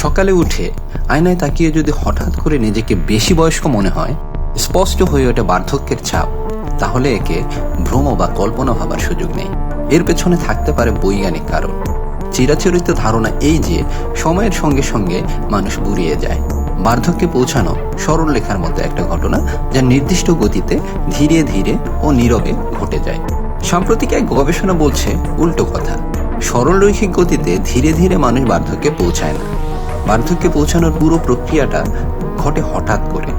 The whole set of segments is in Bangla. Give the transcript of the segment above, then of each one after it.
সকালে উঠে আয়নায় তাকিয়ে যদি হঠাৎ করে নিজেকে বেশি বয়স্ক মনে হয়, স্পষ্ট হয়ে ওঠে বার্ধক্যের ছাপ, তাহলে একে ভ্রম বা কল্পনা ভাবার সুযোগ নেই। এর পেছনে থাকতে পারে বৈজ্ঞানিক কারণ। চিরাচরিত ধারণা এই যে, সময়ের সঙ্গে সঙ্গে মানুষ বুড়িয়ে যায়। বার্ধক্যে পৌঁছানো সরল লেখার মতো একটা ঘটনা যা নির্দিষ্ট গতিতে ধীরে ধীরে ও নীরবে ঘটে যায়। সাম্প্রতিক এক গবেষণা বলছে উল্টো কথা। সরল রৈখিক গতিতে ধীরে ধীরে মানুষ বার্ধক্যে পৌঁছায় না। বার্ধক্যে পৌঁছানোর পুরো প্রক্রিয়াটা ঘটে হঠাৎ করে,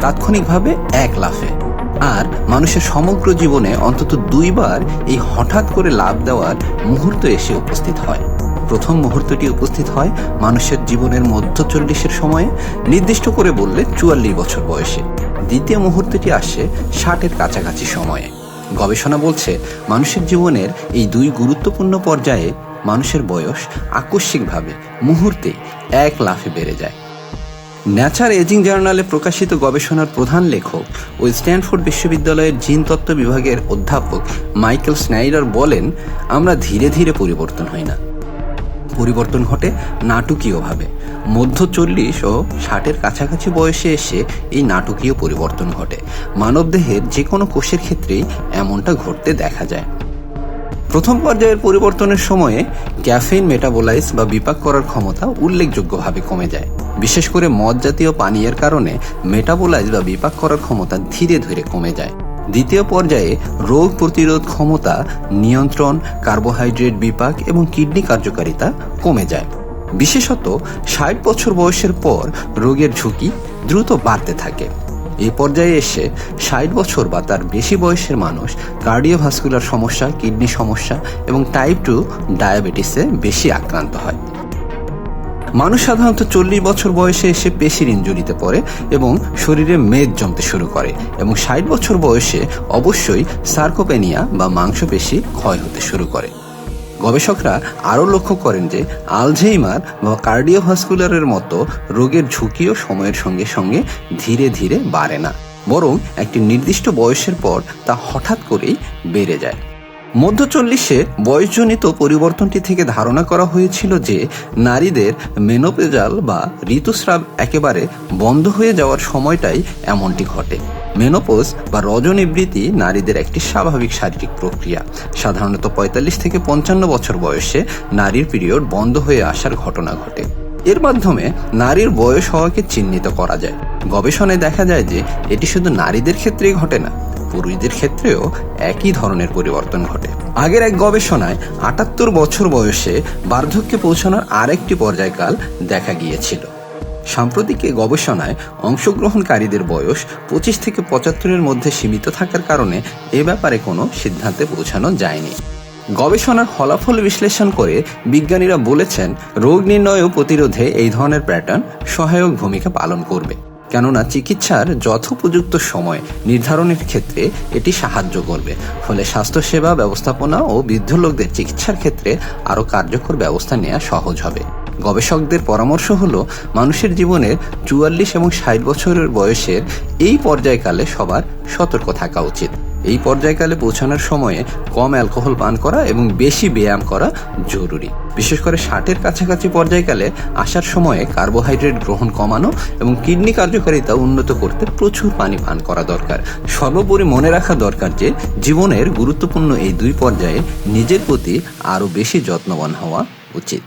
তাৎক্ষণিকভাবে এক লাফে। আর মানুষের সমগ্র জীবনে অন্তত দুইবার এই হঠাৎ করে লাভ দেওয়ার মুহূর্ত এসে উপস্থিত হয়। প্রথম মুহূর্তটি উপস্থিত হয় মানুষের জীবনের মধ্য চল্লিশের সময়ে, নির্দিষ্ট করে বললে চুয়াল্লিশ বছর বয়সে। দ্বিতীয় মুহূর্তটি আসে ষাটের কাছাকাছি সময়ে। গবেষণা বলছে, মানুষের জীবনের এই দুই গুরুত্বপূর্ণ পর্যায়ে মানুষের বয়স আকস্মিকভাবে মুহূর্তে এক লাফে বেড়ে যায়। ন্যাচার এজিং জার্নালে প্রকাশিত গবেষণার প্রধান লেখক ও স্ট্যানফোর্ড বিশ্ববিদ্যালয়ের জিন তত্ত্ব বিভাগের অধ্যাপক মাইকেল স্নাইডার বলেন, আমরা ধীরে ধীরে পরিবর্তন হই না। পরিবর্তন ঘটে নাটকীয়ভাবে। মধ্য চল্লিশ ও ষাটের কাছাকাছি বয়সে এসে এই নাটকীয় পরিবর্তন ঘটে। মানবদেহের যে কোনো কোষের ক্ষেত্রেই এমনটা ঘটতে দেখা যায়। প্রথম পর্যায়ের পরিবর্তনের সময়ে ক্যাফেইন মেটাবোলাইজ বা বিপাক করার ক্ষমতা উল্লেখযোগ্যভাবে কমে যায়। বিশেষ করে মদ জাতীয় পানীয়ের কারণে মেটাবোলাইজ বা বিপাক করার ক্ষমতা ধীরে ধীরে কমে যায়। দ্বিতীয় পর্যায়ে রোগ প্রতিরোধ ক্ষমতা, নিয়ন্ত্রণ, কার্বোহাইড্রেট বিপাক এবং কিডনি কার্যকারিতা কমে যায়। বিশেষত ষাট বছর বয়সের পর রোগের ঝুঁকি দ্রুত বাড়তে থাকে। এই পর্যায়ে এসে ষাট বছর বা তার বেশি বয়সের মানুষ কার্ডিওভাস্কুলার সমস্যা, কিডনি সমস্যা এবং টাইপ টু ডায়াবেটিসে বেশি আক্রান্ত হয়। মানুষ সাধারণত চল্লিশ বছর বয়সে এসে পেশির ইঞ্জুরিতে পড়ে এবং শরীরে মেদ জমতে শুরু করে এবং ষাট বছর বয়সে অবশ্যই সার্কোপেনিয়া বা মাংসপেশি ক্ষয় হতে শুরু করে। গবেষকরা আরও লক্ষ্য করেন যে আলঝেইমার বা কার্ডিওভাস্কুলারের মতো রোগের ঝুঁকিও সময়ের সঙ্গে সঙ্গে ধীরে ধীরে বাড়ে না, বরং একটি নির্দিষ্ট বয়সের পর তা হঠাৎ করেই বেড়ে যায়। মধ্য চল্লিশে বয়সজনিত পরিবর্তনটি থেকে ধারণা করা হয়েছিল যে নারীদের মেনোপেজাল বা ঋতুস্রাব একেবারে বন্ধ হয়ে যাওয়ার সময়টাই এমনটি ঘটে। মেনোপোজ বা রজনিবৃত্তি নারীদের একটি স্বাভাবিক শারীরিক প্রক্রিয়া। সাধারণত পঁয়তাল্লিশ থেকে পঞ্চান্ন বছর বয়সে নারীর পিরিয়ড বন্ধ হয়ে আসার ঘটনা ঘটে। এর মাধ্যমে নারীর বয়স হওয়াকে চিহ্নিত করা যায়। গবেষণায় দেখা যায় যে এটি শুধু নারীদের ক্ষেত্রেই ঘটে না, পুরুষদের ক্ষেত্রেও একই ধরনের পরিবর্তন ঘটে। আগের এক গবেষণায় আটাত্তর বছর বয়সে বার্ধক্যে পৌঁছানোর আরেকটি পর্যায়কাল দেখা গিয়েছিল। সাম্প্রতিক এ গবেষণায় অংশগ্রহণকারীদের বয়স পঁচিশ থেকে পঁচাত্তরের মধ্যে সীমিত থাকার কারণে এ ব্যাপারে কোনো সিদ্ধান্তে পৌঁছানো যায়নি। গবেষণার ফলাফল বিশ্লেষণ করে বিজ্ঞানীরা বলেছেন, রোগ নির্ণয় ও প্রতিরোধে এই ধরনের প্যাটার্ন সহায়ক ভূমিকা পালন করবে। কেননা চিকিৎসার যথোপযুক্ত সময় নির্ধারণের ক্ষেত্রে এটি সাহায্য করবে। ফলে স্বাস্থ্যসেবা ব্যবস্থাপনা ও বৃদ্ধ লোকদের চিকিৎসার ক্ষেত্রে আরও কার্যকর ব্যবস্থা নেওয়া সহজ হবে। গবেষকদের পরামর্শ হল, মানুষের জীবনের চুয়াল্লিশ এবং ষাট বছরের বয়সের এই পর্যায়কালে সবার সতর্ক থাকা উচিত। এই পর্যায়কালে পৌঁছানোর সময়ে কম অ্যালকোহল পান করা এবং বেশি ব্যায়াম করা জরুরি। বিশেষ করে ষাটের কাছাকাছি পর্যায়কালে আসার সময়ে কার্বোহাইড্রেট গ্রহণ কমানো এবং কিডনি কার্যকারিতা উন্নত করতে প্রচুর পানি পান করা দরকার। সর্বোপরি মনে রাখা দরকার যে, জীবনের গুরুত্বপূর্ণ এই দুই পর্যায়ে নিজের প্রতি আরও বেশি যত্নবান হওয়া উচিত।